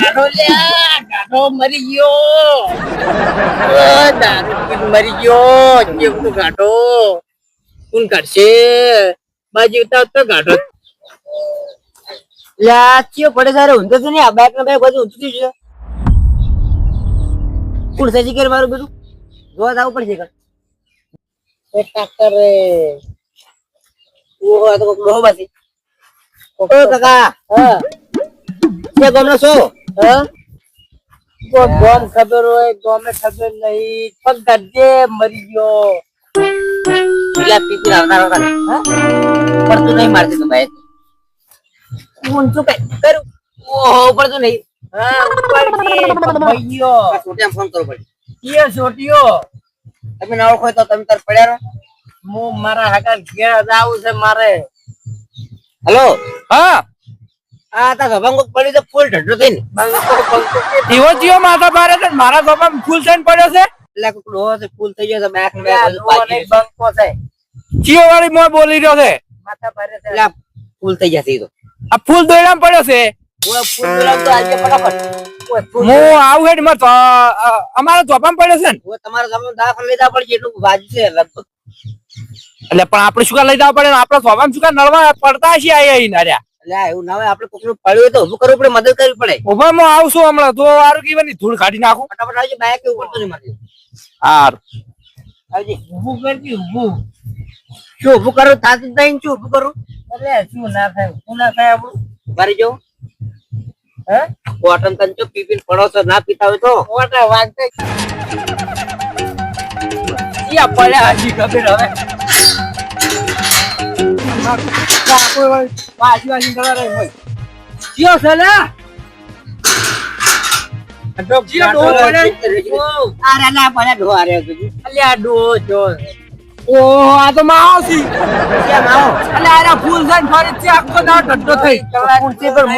ગાઢો લ્યા ગાઢો મરી ગયો દારૂ પીને મરી ગયો કેવું ગાઢો? કોણ કાઢશે? બાજુ ઉતાર તો લ્યા ચિયો પડે સારે ઊંધો તો નહીં આ બાઈક ના બાઈક બધું ઊંધું છે. કોણ સજી કરે મારું બધું? જોવા જવું પડશે કાં. એ ટ્રેક્ટર રે ઓહો તો કોક ડોહો બાસી. ઓ કાકા. હા. કે ગમનો છો? હા કોઈ ગોમ ખબર હોય ગોમે ખબર નહીં પગ ગજે મરી ગયો. પેલા પીપી આવનાર હતા હા? પડતું નહીં મારતી તો ભાઈ. હું શું કઈ કરું? ઓહો પડતું નહીં. હા ઉપરથી મરી ગયો. છોટિયા ફોન કરવો પડે. કીએ છોટીયો? તમે ના ઓળખો તો તમે તાર પડ્યા હું મારા હાકા ઘેર જાવું છે મારે. હેલો? હા. આ તા કોક પડી તો ફૂલ ઢડો થઈને. એવો જીવો માથા ભારે છે મારા ગોમાં ફૂલ થઈને પડ્યો છે? એટલે કુકડો છે ફૂલ થઈ ગયો છે બેક ને બેક બંકો છે. જીવો વાળી મોય બોલી રહ્યો છે. માથા ભારે છે. એટલે ફૂલ થઈ જશે તો. આ ફૂલ દોયડામાં પડ્યો છે? ઓય ફૂલ બોલાવ તો આજે ફટાફટ. હું આવું હેડમાં અમારા પડ્યો છે ને? ઓય તમારા ગામમાં દાખલ પડશે એટલું બાજુ છે લગભગ. એટલે પણ આપણે શું કા લઈ જવા પડે? ને સ્વભાવ શું કા નળવા પડતા છીએ એટલે આ એવું ના હોય આપણે કોકનું પડ્યું તો ઊભું કરવું પડે મદદ કરવી પડે. ઊભા હું આવશું હમણાં તો વારું કીવાની ધૂળ કાઢી નાખું. ફટાફટ આવજે બાઈક ઉપર તો નહીં મારજો હાર. આવજે. ઊભું કરજી ઊભું. શું ઊભું કરું? થાતું જ શું ઊભું કરું? એટલે શું ના થાય શું ના થાય આપણું? મારી જવું? હે? કોટન તન જો પી પડો છો ના પીતા હોય તો? કોટા વાગતે પડ્યા હજી ખબર હવે? છે લે જીઓ કેમ છે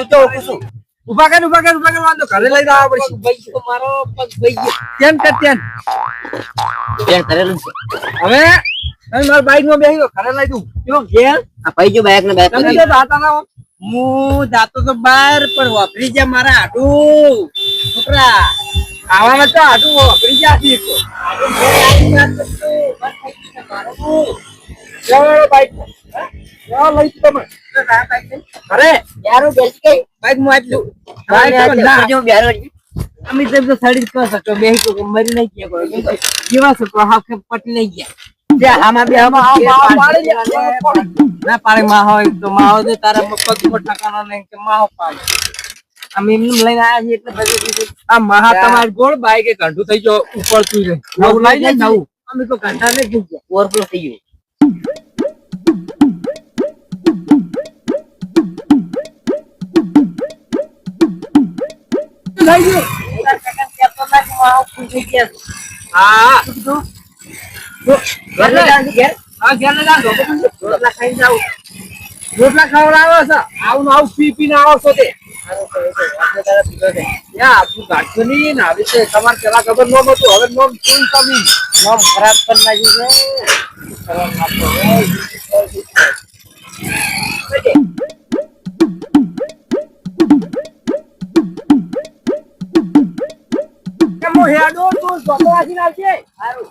તો ઊભા કર ઊભા કર ઊભા કર વાંધો ઘરે લઈ જવા પડશે ભાઈ મારો પગ ભાઈ તેમ કર તેમ બેન કરેલું છે હવે તમે મારા બાઈકમાં બેસી ઘરે લઈ દઉં જો ભાઈ જો બાઈક ને બાઈક તમે તો જાતા ના હો. હું જાતો તો બહાર પણ વાપરી જા મારા હાડું છોકરા આવામાં તો આટલું વાપરી ગયા છે એક તો. જવાળો બાઈક. હે? લઈ તમે. યારો બેસી ગઈ. બાઈક જો બેરો અમે તો સાડી કહો શકો બેહી મરી નહીં ગયા જેવા તો હાફ પટી નહીં ગયા. જે આમાં બે આમાં આવ આવ પાડી દે, આવ પાડી. ના પાડે માં હોય તો માં હોય તારા પગ ઉપર ઠકાનો નહીં કે માં પાડે. અમે એમને લઈને આયા છીએ એટલે બધું આ મહા તમારી ગોળ બાઈક એ ઘંટું થઈ ગયો ઉપર રે નવું લઈ જાય નવું. અમે તો ઘંટા ને ગયા ઓવરફ્લો થઈ ગયું. લઈ ગયો હા. રોટલા ખવડાવો છે. આવું આવું પી પીને આવો છો તે. યા ગાંઠો નહીં ને આવી રીતે તમારે પેલા ખબર નોમ હતું હવે નોમ શું તમે. નામ ખરાબ કરી નાખ્યું છે. હેડો તું જોતો વાંચી નાખજે સારું.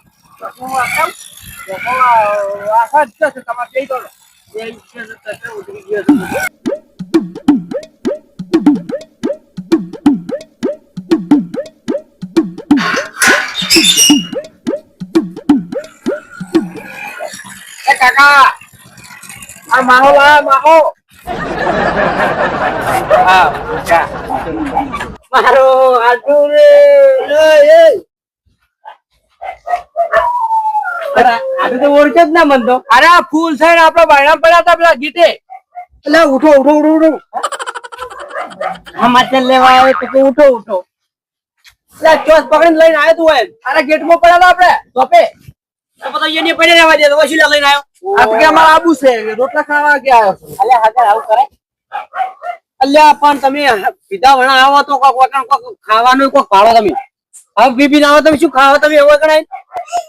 કાકા આ માહો લાયા માહો. મારો હાથું રે તો ઓળખે જ ના મન તો. અરે ફૂલ છે ને આપડા પડ્યા હતા પેલા એટલે ઉઠો ઉઠો ઉઠો ઉઠો. લેવા આવે તો ઉઠો ઉઠો. એટલે લઈને આવ્યો તું એમ. અરે ગેટમાં પડ્યા હતા આપણે ચોપે પછી પડે લઈને આવ્યો? આ આબુ છે, રોટલા ખાવા કે આવ્યો અલ્યા આવું કરે? અલ્યા, પણ તમે સીધા વણા આવો તો કોક કોક ખાવાનું, કોક ભાડો તમે. હવે બીબી ના તમે શું ખાવા? તમે એવો ગણાય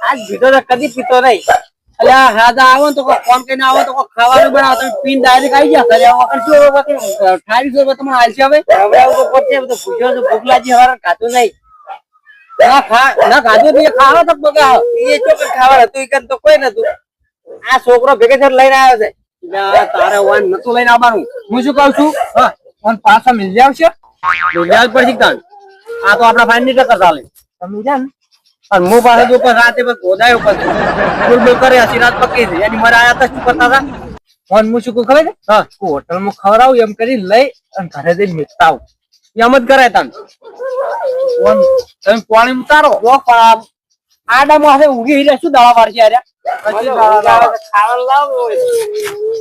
આજ પીધો તો કદી પીતો નહીં. અલ્યા હાદા આવો તો કોમ કરીને આવો તો ખાવાનું બનાવો. તમે પીન ડાયરેક્ટ આવી ગયા ઘરે આવો. શું વખત ઠાવી સો તમે હાલશે હવે? હવે આવું તો પડશે બધું ભૂખ્યો છું, ભૂખ લાગી હવાર ખાતું નહીં. ના ખા, ના ખાધું નહીં ખાવા તો બગા. એ ચોક્કસ ખાવા હતું એ તો કોઈ નતું. આ છોકરો ભેગે થઈને લઈને આવ્યો છે. એટલે તારે વાન નતું લઈને આવવાનું. હું શું કહું છું? હા પાછા મિલ આવશે? દુનિયા પડશે શીખતા આ તો આપણા ફાઈનની ટક્કર ચાલે. તમે જા અને હું પાસે તો ઉપર રાતે બસ ગોદાયો ઉપર ફૂલ કરે હસી રાત પકી છે. એની મારે આયા તા કરતા હતા. ફોન હું શું ખબર છે? હા. હોટલમાં ખવડાવું એમ કરી લઈ અને ઘરે જઈને મિલતા આવું એમ જ કરાય તને. ફોન તમે પાણી ઉતારો. જો પણ આમ આડામાં હવે ઊંઘી હીરે શું દવા પાડશે લાવો.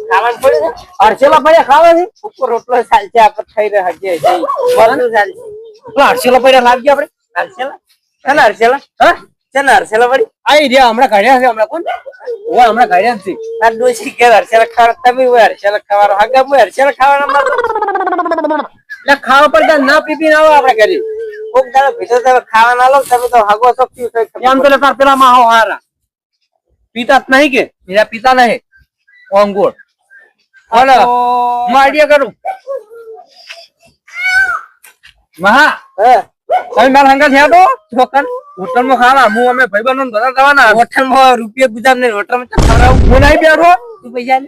ખાવાનું પડે છે અરસેલા પડ્યા ખાવા છે ઉપર રોટલો ચાલશે આપણે ખાઈ રહ્યા છીએ અરસેલા પડ્યા લાગી આપણે. અરસેલા ચાલે અરસેલા હા? ચાલે અરસેલા પડી આઈ રહ્યા હમણાં ઘડ્યા છે હમણાં કોણ? ઓય હમણાં જ છે આ ડોસી કે અરસેલા ખાવા તમે હોય અરસેલા ખાવાનો હગા હોય અરસેલા ખાવાના એટલે ખાવા પડતા ના પીપી ના આવો આપણે ઘરે. કોક દાડો ભીતો તમે ખાવા ના લો તમે તો હગો છો એમ તો તાર પેલા માં હો હારા. પીતા નહીં કે? મેરા પિતા નહીં. અંગોળ કરું. મહા તમે મારા હંગા થયા તો છોકન હોટલમાં ખાવા. હું અમે ભાઈ ને બધા જવાના. હોટલમાં રૂપિયા ગુજાર ને હોટલમાં ખવડાવું હું નહીં બેઠો. તું પૈસા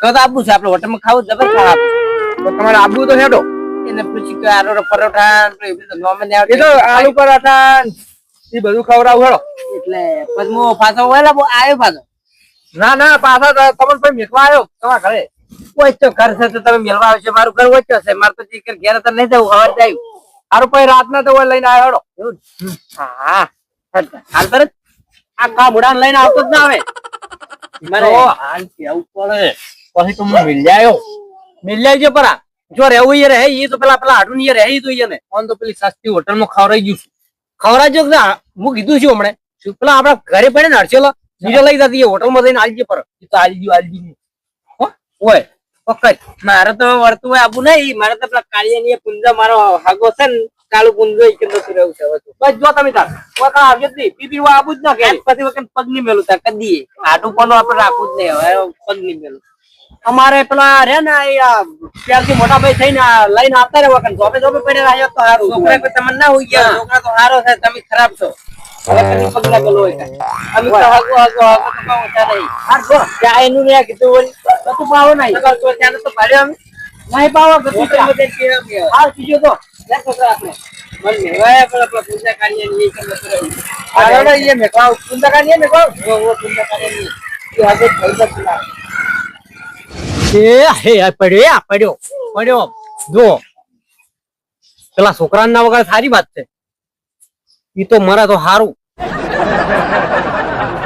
તો આપવું છે આપણે હોટલમાં ખાવું જબર ખાવા તો તમારે આબુ તો હેડો. એને પૂછી કે આરો પરોઠા એ તો આલુ પરાઠા એ બધું ખવડાવું હેડો. એટલે પછી હું પાછો આવ્યો પાછો. ના ના પાછા તમને પછી મેકવા આવ્યો તમારા ઘરે. કોઈ તો ઘર છે તો તમે મેળવા આવશે મારું ઘર વચ્ચે છે. મારે તો ચીકર ઘેર તો નહીં જવું હવાર જાય. મારું પછી રાતના તો લઈને આવ્યો એવું હા. હાલ તરત આ કામુડાને લઈને આવતો જ ના આવે. મને મને હાલ કેવું પડે? પછી તો હું મિલ્યા આવ્યો છે પરા. જો રહેવું એ રહે એ તો પેલા પેલા હાડું એ રહે તો એને. ફોન તો પેલી સસ્તી હોટલમાં ખવડાવી ગયું છું. ખવડાવજો કે? હું કીધું છું હમણાં. પેલા આપડા ઘરે પડે ને હર્ષેલો બીજો લઈ જતી હોટલમાં જઈને આલજે પર. તો આલી આલજી. ગયું હોય. પક્કજ મારે તો વર્તું હોય આબુ નહીં. મારે તો પેલા કાળિયા પુંજા મારો હાગો છે ને કાળુ પુંજો કેમ નથી રહ્યું છે બસ જો તમે તાર. વખત આવજો જ નહીં. પીપી વા આબુ જ ન કે પછી વખત પગ નહીં મેલું તાર કદી આટું પણ આપણે રાખવું જ નહીં હવે પગ નહીં મેલું. અમારે પેલા રે ને ત્યારથી મોટા ભાઈ થઈને લઈને આવતા રહે વખત. જોબે જોબે પડે આવ્યો તો સારું છોકરા તમને ના હોય ગયા? છોકરા તો સારો છે તમે ખરાબ છો. એ. એ. એ પડ્યો પડ્યો. પડ્યો. જો. પેલા છોકરા ના વગર સારી વાત છે. ઈ તો મારા તો સારું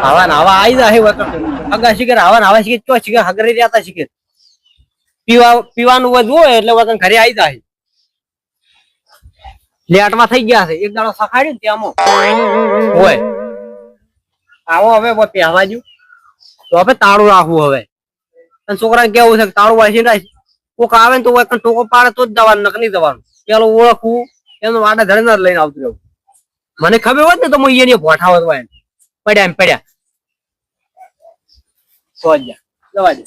આવા નાવા આવા જાય વખત. હગા શીખર, આવા નાવા શીખે તો શીખે હગરે રહ્યા શીખે પીવા, પીવાનું વધુ હોય, એટલે વતન ઘરે આવી જાય લેટમાં થઈ ગયા છે. એક દાડો સખાડ્યું ને ત્યાં હોય. આવો હવે કોઈ પહેવા જ્યું તો હવે તાળું રાખવું હવે. અને છોકરાને કેવું છે તાળું વાંચી રાખ. કોક આવે ને તો ટોકો પાડે તો જ જવાનું નક નહીં જવાનું. પેલું ઓળખવું, એનું વાડા ના લઈને આવતું રહેવું. મને ખબર હોત ને તો હું અહીંયા ભોઠા હોત હોય. પડ્યા એમ પડ્યા. સોજ્યા. જવા દે.